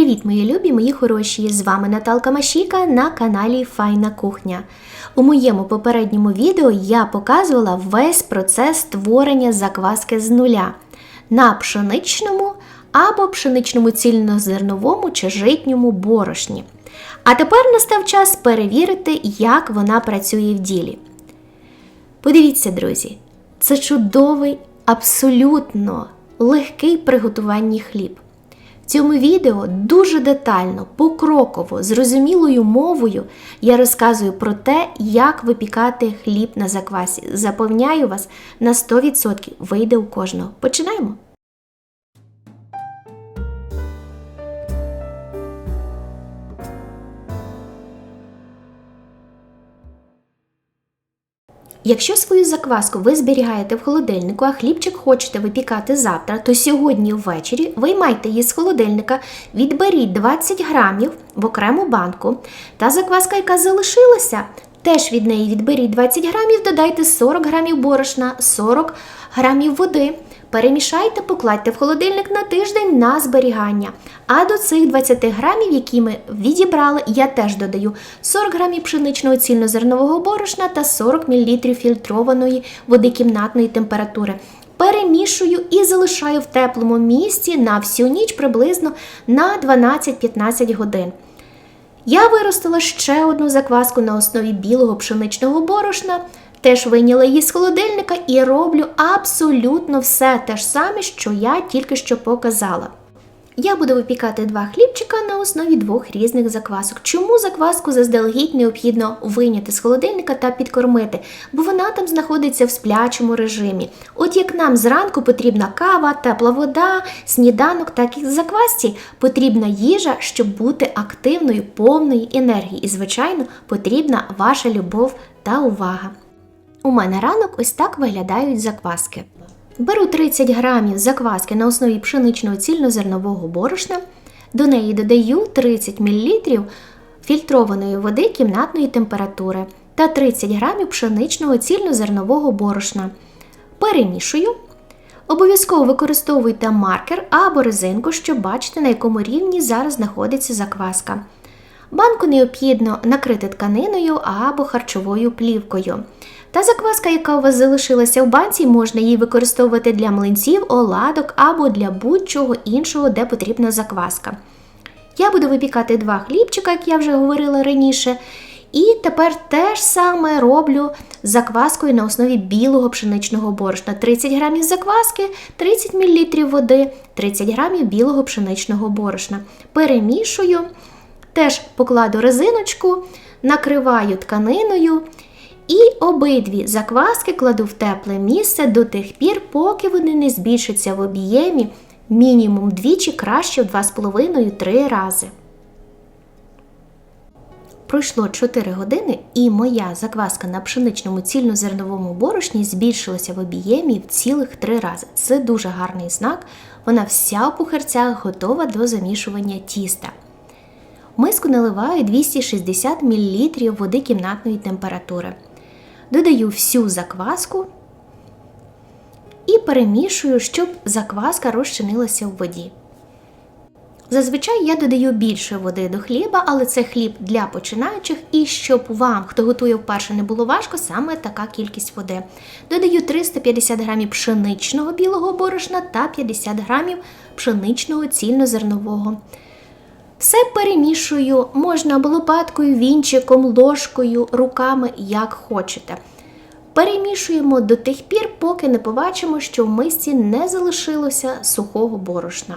Привіт, мої любі, мої хороші! З вами Наталка Машіка на каналі Файна Кухня. У моєму попередньому відео я показувала весь процес створення закваски з нуля на пшеничному або пшеничному цільнозерновому чи житньому борошні. А тепер настав час перевірити, як вона працює в ділі. Подивіться, друзі, це чудовий, абсолютно легкий приготуванні хліб. Цьому відео дуже детально, покроково, зрозумілою мовою я розказую про те, як випікати хліб на заквасі. Запевняю вас, на 100% вийде у кожного. Починаємо! Якщо свою закваску ви зберігаєте в холодильнику, а хлібчик хочете випікати завтра, то сьогодні ввечері виймайте її з холодильника, відберіть 20 грамів в окрему банку та закваска, яка залишилася, теж від неї відберіть 20 грамів, додайте 40 грамів борошна, 40 грамів води. Перемішайте, покладьте в холодильник на тиждень на зберігання. А до цих 20 грамів, які ми відібрали, я теж додаю 40 грамів пшеничного цільнозернового борошна та 40 мл фільтрованої води кімнатної температури. Перемішую і залишаю в теплому місці на всю ніч приблизно на 12-15 годин. Я виростила ще одну закваску на основі білого пшеничного борошна. Теж вийняла її з холодильника і роблю абсолютно все те ж саме, що я тільки що показала. Я буду випікати два хлібчика на основі двох різних заквасок. Чому закваску заздалегідь необхідно вийняти з холодильника та підкормити? Бо вона там знаходиться в сплячому режимі. От як нам зранку потрібна кава, тепла вода, сніданок, так і заквасці потрібна їжа, щоб бути активною, повною енергії. І, звичайно, потрібна ваша любов та увага. У мене ранок ось так виглядають закваски. Беру 30 грамів закваски на основі пшеничного цільнозернового борошна, до неї додаю 30 мл фільтрованої води кімнатної температури та 30 грамів пшеничного цільнозернового борошна. Перемішую. Обов'язково використовуйте маркер або резинку, щоб бачити, на якому рівні зараз знаходиться закваска. Банку необхідно накрити тканиною або харчовою плівкою. Та закваска, яка у вас залишилася в банці, можна її використовувати для млинців, оладок або для будь-чого іншого, де потрібна закваска. Я буду випікати два хлібчика, як я вже говорила раніше. І тепер те ж саме роблю закваскою на основі білого пшеничного борошна. 30 грамів закваски, 30 мл води, 30 грамів білого пшеничного борошна. Перемішую, теж покладу резиночку, накриваю тканиною. І обидві закваски кладу в тепле місце до тих пір, поки вони не збільшаться в об'ємі мінімум двічі краще в 2,5-3 рази. Пройшло 4 години, і моя закваска на пшеничному цільнозерновому борошні збільшилася в об'ємі в цілих 3 рази. Це дуже гарний знак. Вона вся у пухарцях готова до замішування тіста. Миску наливаю 260 мл води кімнатної температури додаю всю закваску і перемішую, щоб закваска розчинилася в воді. Зазвичай я додаю більше води до хліба, але це хліб для починаючих, і щоб вам, хто готує вперше, не було важко, саме така кількість води. Додаю 350 грамів пшеничного білого борошна та 50 грамів пшеничного цільнозернового. Все перемішую, можна лопаткою, вінчиком, ложкою, руками, як хочете. Перемішуємо до тих пір, поки не побачимо, що в мисці не залишилося сухого борошна.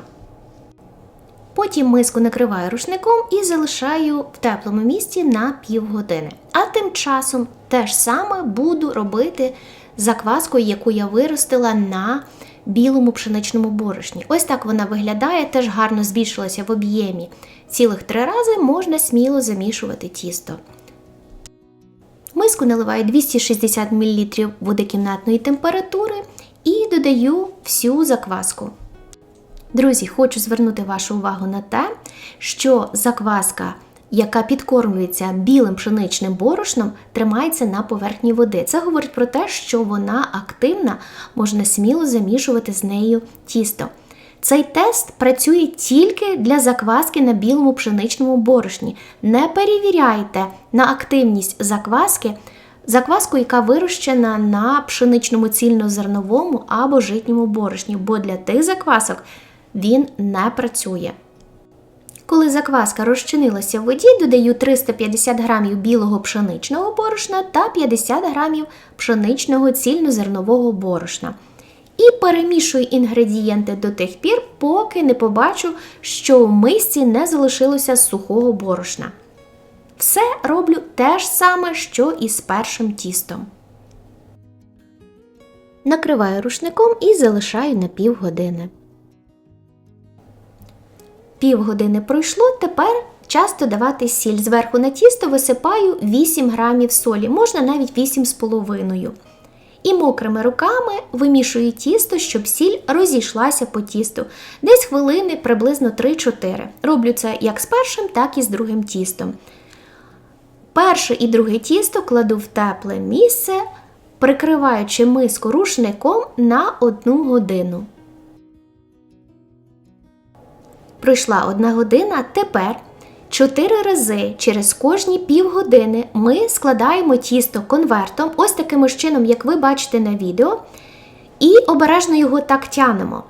Потім миску накриваю рушником і залишаю в теплому місці на півгодини. А тим часом те ж саме буду робити закваскою, яку я виростила на білому пшеничному борошні. Ось так вона виглядає, теж гарно збільшилася в об'ємі. Цілих три рази можна сміло замішувати тісто. Миску наливаю 260 мл води кімнатної температури і додаю всю закваску. Друзі, хочу звернути вашу увагу на те, що закваска яка підкормлюється білим пшеничним борошном, тримається на поверхні води. Це говорить про те, що вона активна, можна сміло замішувати з нею тісто. Цей тест працює тільки для закваски на білому пшеничному борошні. Не перевіряйте на активність закваски, закваску, яка вирощена на пшеничному цільнозерновому або житньому борошні, бо для тих заквасок він не працює. Коли закваска розчинилася в воді, додаю 350 грамів білого пшеничного борошна та 50 грамів пшеничного цільнозернового борошна. І перемішую інгредієнти до тих пір, поки не побачу, що в мисці не залишилося сухого борошна. Все роблю те ж саме, що і з першим тістом. Накриваю рушником і залишаю на півгодини. Півгодини пройшло, тепер час додавати сіль. Зверху на тісто висипаю 8 грамів солі, можна навіть 8,5. І мокрими руками вимішую тісто, щоб сіль розійшлася по тісту. Десь хвилини приблизно 3-4. Роблю це як з першим, так і з другим тістом. Перше і друге тісто кладу в тепле місце, прикриваючи миску рушником на 1 годину. Пройшла одна година, тепер 4 рази через кожні півгодини ми складаємо тісто конвертом, ось таким ось чином, як ви бачите на відео, і обережно його так тянемо.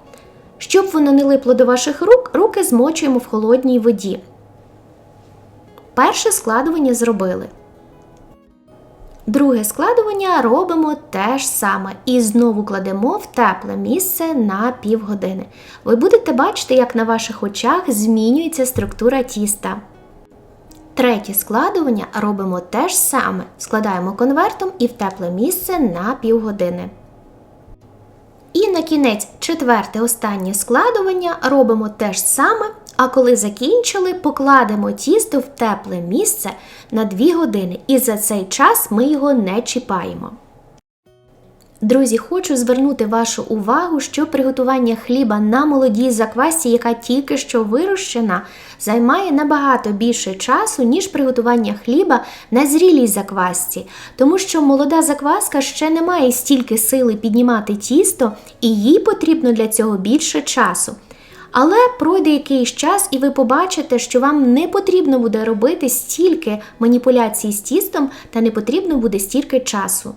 Щоб воно не липло до ваших рук, руки змочуємо в холодній воді. Перше складування зробили. Друге складування робимо те ж саме і знову кладемо в тепле місце на півгодини. Ви будете бачити, як на ваших очах змінюється структура тіста. Третє складування робимо те ж саме. Складаємо конвертом і в тепле місце на півгодини. І на кінець четверте останнє складування робимо те ж саме, а коли закінчили, покладемо тісто в тепле місце на 2 години, і за цей час ми його не чіпаємо. Друзі, хочу звернути вашу увагу, що приготування хліба на молодій заквасці, яка тільки що вирощена, займає набагато більше часу, ніж приготування хліба на зрілій заквасці, тому що молода закваска ще не має стільки сили піднімати тісто, і їй потрібно для цього більше часу. Але пройде якийсь час, і ви побачите, що вам не потрібно буде робити стільки маніпуляцій з тістом, та не потрібно буде стільки часу.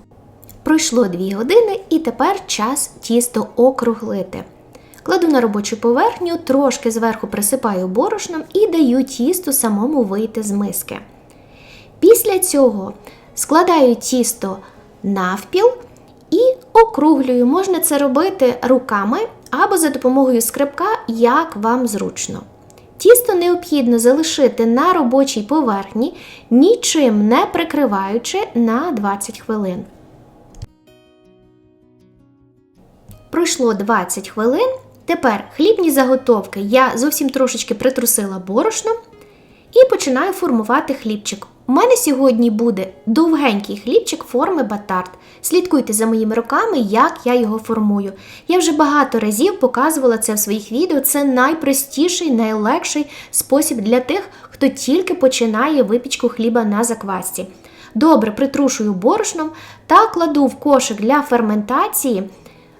Пройшло 2 години і тепер час тісто округлити. Кладу на робочу поверхню, трошки зверху присипаю борошном і даю тісту самому вийти з миски. Після цього складаю тісто навпіл і округлюю. Можна це робити руками або за допомогою скрипка, як вам зручно. Тісто необхідно залишити на робочій поверхні, нічим не прикриваючи на 20 хвилин. Пройшло 20 хвилин. Тепер хлібні заготовки я зовсім трошечки притрусила борошном і починаю формувати хлібчик. У мене сьогодні буде довгенький хлібчик форми батарт. Слідкуйте за моїми руками, як я його формую. Я вже багато разів показувала це в своїх відео. Це найпростіший, найлегший спосіб для тих, хто тільки починає випічку хліба на заквасці. Добре притрушую борошном та кладу в кошик для ферментації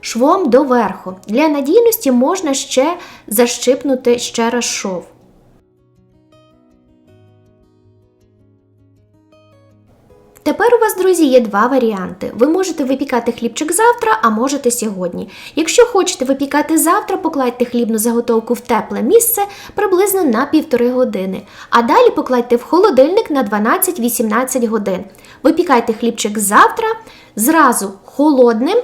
швом доверху. Для надійності можна ще защипнути ще раз шов. Тепер у вас, друзі, є два варіанти. Ви можете випікати хлібчик завтра, а можете сьогодні. Якщо хочете випікати завтра, покладьте хлібну заготовку в тепле місце приблизно на півтори години, а далі покладьте в холодильник на 12-18 годин. Випікайте хлібчик завтра, зразу холодним.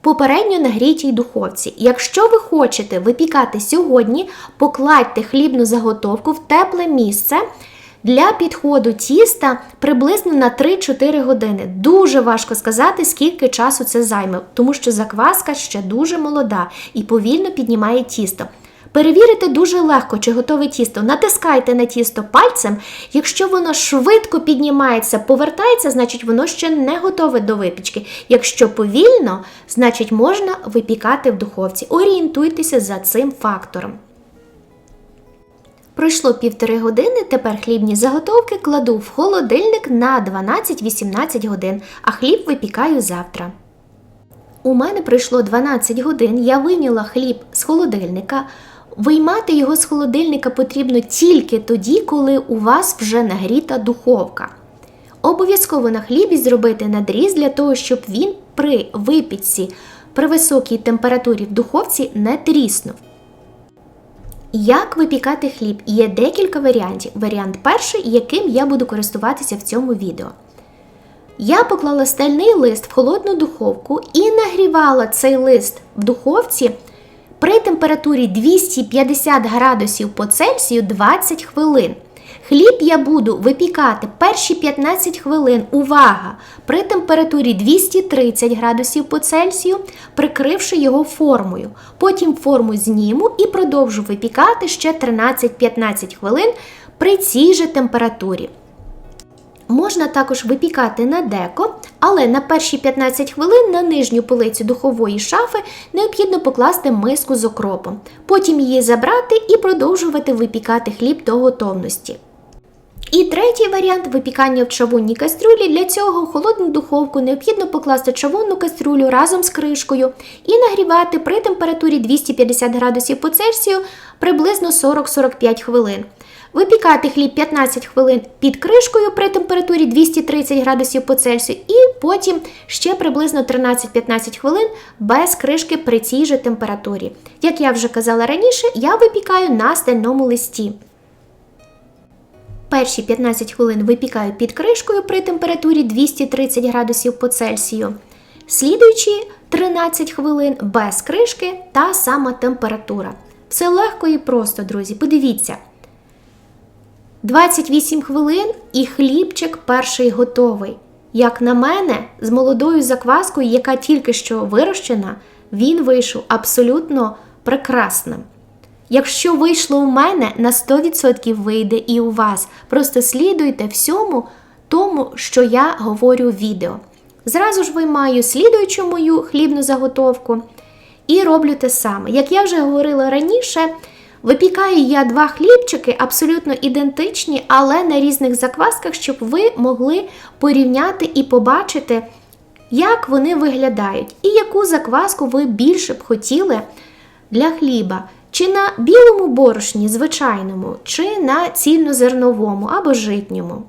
Попередньо нагрітій духовці. Якщо ви хочете випікати сьогодні, покладьте хлібну заготовку в тепле місце для підходу тіста приблизно на 3-4 години. Дуже важко сказати, скільки часу це займе, тому що закваска ще дуже молода і повільно піднімає тісто. Перевірити дуже легко, чи готове тісто. Натискайте на тісто пальцем. Якщо воно швидко піднімається, повертається, значить воно ще не готове до випічки. Якщо повільно, значить можна випікати в духовці. Орієнтуйтеся за цим фактором. Пройшло півтори години, тепер хлібні заготовки кладу в холодильник на 12-18 годин, а хліб випікаю завтра. У мене пройшло 12 годин, я вийняла хліб з холодильника, Виймати його з холодильника потрібно тільки тоді, коли у вас вже нагріта духовка. Обов'язково на хлібі зробити надріз для того, щоб він при випічці при високій температурі в духовці не тріснув. Як випікати хліб? Є декілька варіантів. Варіант перший, яким я буду користуватися в цьому відео. Я поклала стальний лист в холодну духовку і нагрівала цей лист в духовці при температурі 250 градусів по Цельсію 20 хвилин. Хліб я буду випікати перші 15 хвилин, увага, при температурі 230 градусів по Цельсію, прикривши його формою. Потім форму зніму і продовжу випікати ще 13-15 хвилин при цій же температурі. Можна також випікати на деко, але на перші 15 хвилин на нижню полицю духової шафи необхідно покласти миску з окропом, потім її забрати і продовжувати випікати хліб до готовності. І третій варіант випікання в чавунній кастрюлі. Для цього в холодну духовку необхідно покласти чавунну кастрюлю разом з кришкою і нагрівати при температурі 250 градусів по Цельсію приблизно 40-45 хвилин. Випікати хліб 15 хвилин під кришкою при температурі 230 градусів по Цельсію, і потім ще приблизно 13-15 хвилин без кришки при цій же температурі. Як я вже казала раніше, я випікаю на стальному листі. Перші 15 хвилин випікаю під кришкою при температурі 230 градусів по Цельсію. Слідуючі 13 хвилин без кришки та сама температура. Все легко і просто, друзі. Подивіться. 28 хвилин і хлібчик перший готовий. Як на мене, з молодою закваскою, яка тільки що вирощена, він вийшов абсолютно прекрасним. Якщо вийшло у мене, на 100% вийде і у вас. Просто слідуйте всьому тому, що я говорю в відео. Зразу ж виймаю слідуючу мою хлібну заготовку і роблю те саме. Як я вже говорила раніше, випікаю я два хлібчики абсолютно ідентичні, але на різних заквасках, щоб ви могли порівняти і побачити, як вони виглядають, і яку закваску ви більше б хотіли для хліба. Чи на білому борошні звичайному, чи на цільнозерновому або житньому.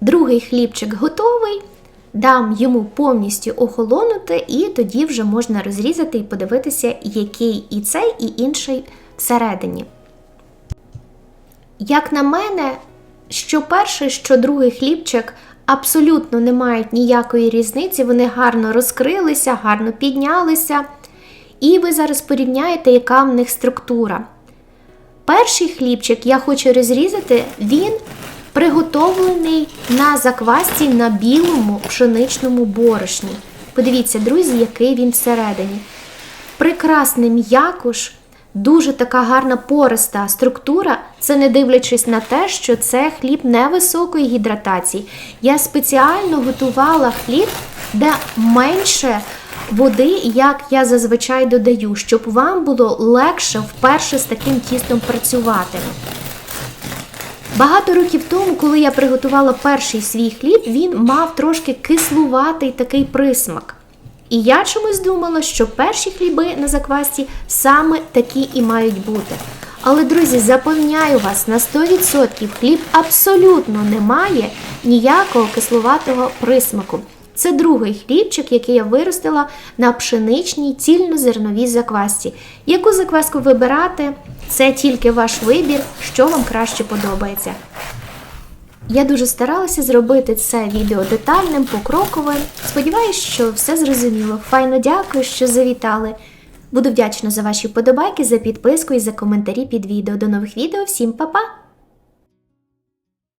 Другий хлібчик готовий. Дам йому повністю охолонути, і тоді вже можна розрізати і подивитися, який і цей, і інший всередині. Як на мене, що перший, що другий хлібчик абсолютно не мають ніякої різниці, вони гарно розкрилися, гарно піднялися. І ви зараз порівняєте, яка в них структура. Перший хлібчик я хочу розрізати, він приготовлений на заквасці на білому пшеничному борошні. Подивіться, друзі, який він всередині. Прекрасний м'якуш, дуже така гарна пориста структура, це не дивлячись на те, що це хліб невисокої гідратації. Я спеціально готувала хліб, де менше води, як я зазвичай додаю, щоб вам було легше вперше з таким тістом працювати. Багато років тому, коли я приготувала перший свій хліб, він мав трошки кислуватий такий присмак. І я чомусь думала, що перші хліби на заквасці саме такі і мають бути. Але, друзі, запевняю вас, на 100% хліб абсолютно не має ніякого кислуватого присмаку. Це другий хлібчик, який я виростила на пшеничній цільнозерновій заквасці. Яку закваску вибирати, це тільки ваш вибір, що вам краще подобається. Я дуже старалася зробити це відео детальним, покроковим. Сподіваюсь, що все зрозуміло. Файно дякую, що завітали. Буду вдячна за ваші вподобайки, за підписку і за коментарі під відео. До нових відео. Всім па-па!